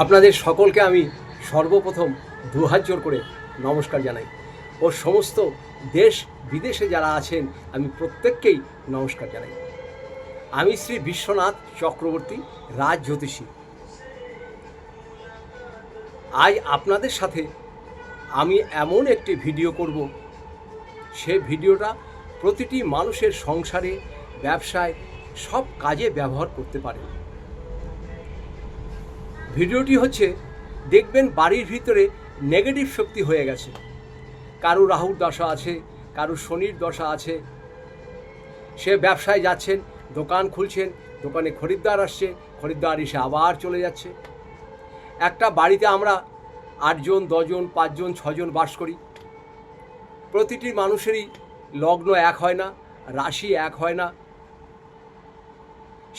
আপনাদের সকলকে আমি সর্বপ্রথম দু হাত জোর করে নমস্কার জানাই। ও সমস্ত দেশ বিদেশে যারা আছেন, আমি প্রত্যেককেই নমস্কার জানাই। আমি শ্রী বিশ্বনাথ চক্রবর্তী, রাজ জ্যোতিষী। আজ আপনাদের সাথে আমি এমন একটি ভিডিও করব। সে ভিডিওটা প্রতিটি মানুষের সংসারে, ব্যবসায়, সব কাজে ব্যবহার করতে পারে। ভিডিওটি হচ্ছে, দেখবেন বাড়ির ভিতরে নেগেটিভ শক্তি হয়ে গেছে। কারও রাহুর দশা আছে, কারও শনির দশা আছে। সে ব্যবসায় যাচ্ছেন, দোকান খুলছেন, দোকানে খরিদ্দার আসছে, খরিদ্দার এসে আবার চলে যাচ্ছে। একটা বাড়িতে আমরা আটজন, দশজন, পাঁচজন, ছজন বাস করি। প্রতিটি মানুষেরই লগ্ন এক হয় না, রাশি এক হয় না।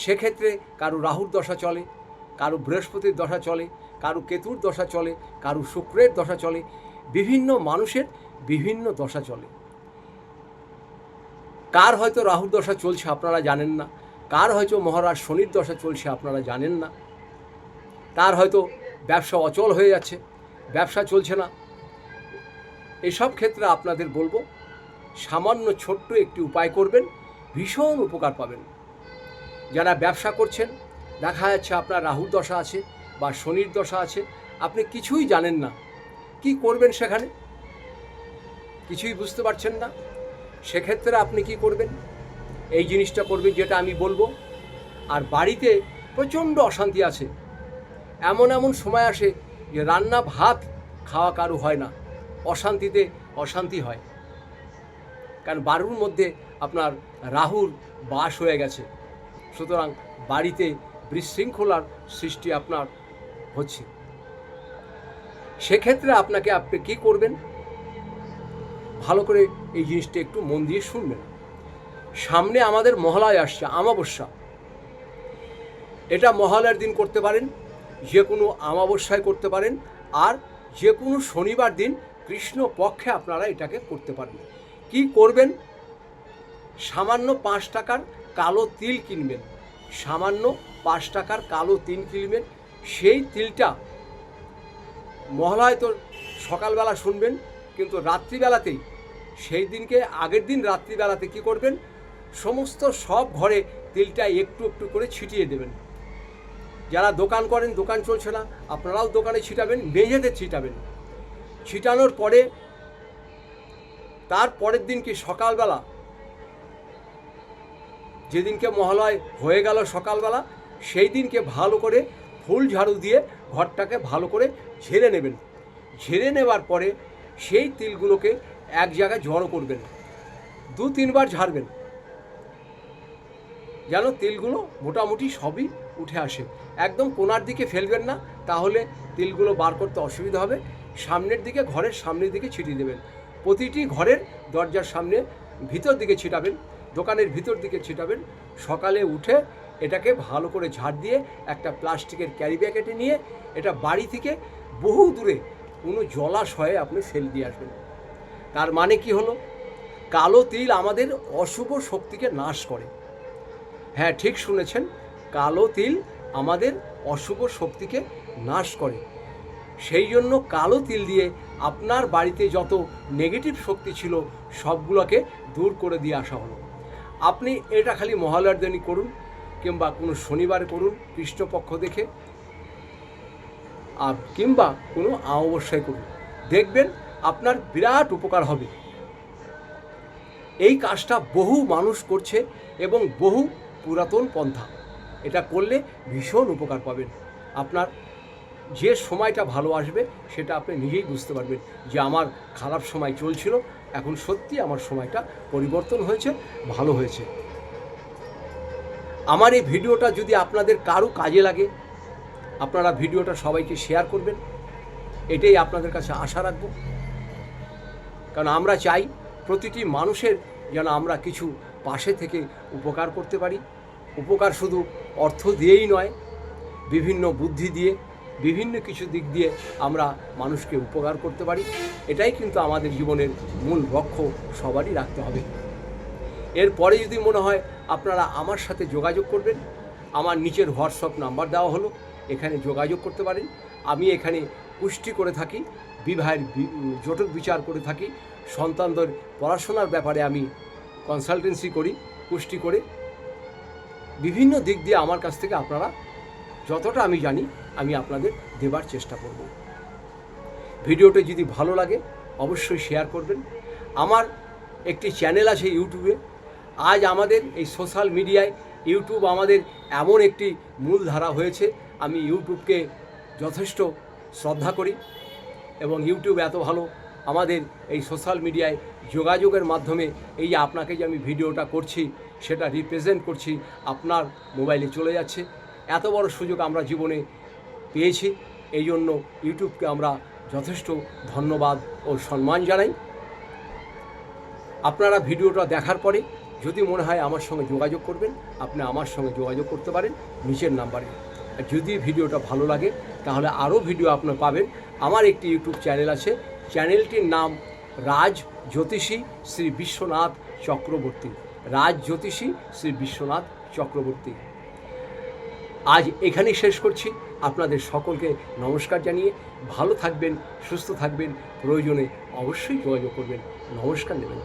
সেক্ষেত্রে কারও রাহুর দশা চলে কারও বৃহস্পতির দশা চলে, কারও কেতুর দশা চলে, কারও শুক্রের দশা চলে, বিভিন্ন মানুষের বিভিন্ন দশা চলে। কার হয়তো রাহুর দশা চলছে আপনারা জানেন না, কার হয়তো মহারাজ শনির দশা চলছে আপনারা জানেন না। তার হয়তো ব্যবসা অচল হয়ে যাচ্ছে, ব্যবসা চলছে না। এসব ক্ষেত্রে আপনাদের বলব, সামান্য ছোট্ট একটি উপায় করবেন, ভীষণ উপকার পাবেন। যারা ব্যবসা করছেন দেখা যাচ্ছে আপনার রাহুর দশা আছে বা শনির দশা আছে। আপনি কিছুই জানেন না। কি করবেন সেখানে? কিছুই বুঝতে পারছেন না। সেক্ষেত্রে আপনি কি করবেন? এই জিনিসটা করবেন যেটা আমি বলব। আর বাড়িতে প্রচণ্ড অশান্তি আছে। এমন এমন সময় আসে যে রান্না ভাত খাওয়া কারু হয় না। অশান্তিতে অশান্তি হয়। কারণ বারুর মধ্যে আপনার রাহুর বাস হয়ে গেছে। সুতরাং বাড়িতে বিশৃঙ্খলার সৃষ্টি আপনার হচ্ছে। সেক্ষেত্রে আপনাকে আপনি কী করবেন? ভালো করে এই জিনিসটা একটু মন দিয়ে শুনবেন। সামনে আমাদের মহালয় আসছে আমাবস্যা। এটা মহালয়ার দিন করতে পারেন, যে কোনো আমাবস্যায় করতে পারেন, আর যে কোনো শনিবার দিন কৃষ্ণ পক্ষে আপনারা এটাকে করতে পারেন কি করবেন? সামান্য পাঁচ টাকার কালো তিল কিনবেন। সামান্য পাঁচ টাকার কালো তিল কিনবেন। সেই তিলটা মহালয় তো সকালবেলা শুনবেন, কিন্তু রাত্রিবেলাতেই, সেই দিনকে আগের দিন রাত্রিবেলাতে কি করবেন? সমস্ত সব ঘরে তিলটা একটু একটু করে ছিটিয়ে দেবেন। যারা দোকান করেন, দোকান চলছে না, আপনারাও দোকানে ছিটাবেন, মেঝেতে ছিটাবেন। ছিটানোর পরে, তার পরের দিন কি সকালবেলা যেদিনকে মহালয় হয়ে গেল সকালবেলা সেই দিনকে ভালো করে ফুল ঝাড়ু দিয়ে ঘরটাকে ভালো করে ঝেড়ে নেবেন। ঝেড়ে নেবার পরে সেই তিলগুলোকে এক জায়গায় জড়ো করবেন। দু তিনবার ঝাড়বেন। যেন তিলগুলো মোটামুটি সবই উঠে আসে। একদম কোনার দিকে ফেলবেন না, তাহলে তিলগুলো বার করতে অসুবিধা হবে। সামনের দিকে, ঘরের সামনের দিকে ছিটিয়ে দেবেন। প্রতিটি ঘরের দরজার সামনে ভিতর দিকে ছিটাবেন। দোকানের ভিতর দিকে ছিটাবেন। সকালে উঠে এটাকে ভালো করে ঝাড় দিয়ে একটা প্লাস্টিকের ক্যারি প্যাকেটে নিয়ে এটা বাড়ি থেকে বহু দূরে কোনো জলাশয়ে আপনি ফেল দিয়ে আসবেন। তার মানে কি হলো? কালো তিল আমাদের অশুভ শক্তিকে নাশ করে। হ্যাঁ ঠিক শুনেছেন, কালো তিল আমাদের অশুভ শক্তিকে নাশ করে। সেই জন্য কালো তিল দিয়ে আপনার বাড়িতে যত নেগেটিভ শক্তি ছিল, সবগুলোকে দূর করে দিয়ে আসা হলো। আপনি এটা খালি মহালয়ার দিনই করুন, কিংবা কোনো শনিবারে করুন, কৃষ্ণপক্ষ দেখে, আর কিংবা কোনো অমাবস্যায় করুন। দেখবেন আপনার বিরাট উপকার হবে। এই কাজটা বহু মানুষ করছে এবং বহু পুরাতন পন্থা। এটা করলে ভীষণ উপকার পাবেন। আপনার যে সময়টা ভালো আসবে, সেটা আপনি নিজেই বুঝতে পারবেন যে আমার খারাপ সময় চলছিল এখন সত্যি আমার সময়টা পরিবর্তন হয়েছে, ভালো হয়েছে। আমার এই ভিডিওটা যদি আপনাদের কারও কাজে লাগে, আপনারা ভিডিওটা সবাইকে শেয়ার করবেন। এটাই আপনাদের কাছে আশা রাখব। কারণ আমরা চাই প্রতিটি মানুষের যেন আমরা কিছু পাশে থেকে উপকার করতে পারি। উপকার শুধু অর্থ দিয়েই নয়, বিভিন্ন বুদ্ধি দিয়ে বিভিন্ন কিছু দিক দিয়ে আমরা মানুষকে উপকার করতে পারি। এটাই কিন্তু আমাদের জীবনের মূল লক্ষ্য সবারই রাখতে হবে। এরপরে যদি মনে হয় আপনারা আমার সাথে যোগাযোগ করবেন, আমার নিচের হোয়াটসঅ্যাপ নাম্বার দেওয়া হলো, এখানে যোগাযোগ করতে পারেন। আমি এখানে পুষ্টি করে থাকি, বিবাহের জটক বিচার করে থাকি, সন্তানদের পড়াশোনার ব্যাপারে আমি কনসালটেন্সি করি, পুষ্টি করে। বিভিন্ন দিক দিয়ে আমার কাছ থেকে আপনারা, যতটা আমি জানি আমি আপনাদের দেবার চেষ্টা করব। ভিডিওটি যদি ভালো লাগে, অবশ্যই শেয়ার করবেন। আমার একটি চ্যানেল আছে ইউটিউবে আজ আমাদের এই সোশ্যাল মিডিয়ায় ইউটিউব আমাদের এমন একটি মূল ধারা হয়েছে। আমি ইউটিউবকে যথেষ্ট শ্রদ্ধা করি এবং ইউটিউব এত ভালো আমাদের এই সোশ্যাল মিডিয়ায় যোগাযোগের মাধ্যমে এই যে আপনাকে যে আমি ভিডিওটা করছি, সেটা রিপ্রেজেন্ট করছি, আপনার মোবাইলে চলে যাচ্ছে। এত বড় সুযোগ আমরা জীবনে পেয়েছি। এই জন্য ইউটিউবকে আমরা যথেষ্ট ধন্যবাদ ও সম্মান জানাই। আপনারা ভিডিওটা দেখার পরে যদি মনে হয় আমার সঙ্গে যোগাযোগ করবেন, আপনি আমার সঙ্গে যোগাযোগ করতে পারেন নিচের নাম্বারে। আর যদি ভিডিওটা ভালো লাগে, তাহলে আরও ভিডিও আপনার পাবেন। আমার একটি ইউটিউব চ্যানেল আছে, চ্যানেলটির নাম রাজ জ্যোতিষী শ্রী বিশ্বনাথ চক্রবর্তী। রাজ জ্যোতিষী শ্রী বিশ্বনাথ চক্রবর্তী। আজ এখানেই শেষ করছি। আপনাদের সকলকে নমস্কার জানিয়ে ভালো থাকবেন, সুস্থ থাকবেন, প্রয়োজনে অবশ্যই যোগাযোগ করবেন। নমস্কার, নেবেন।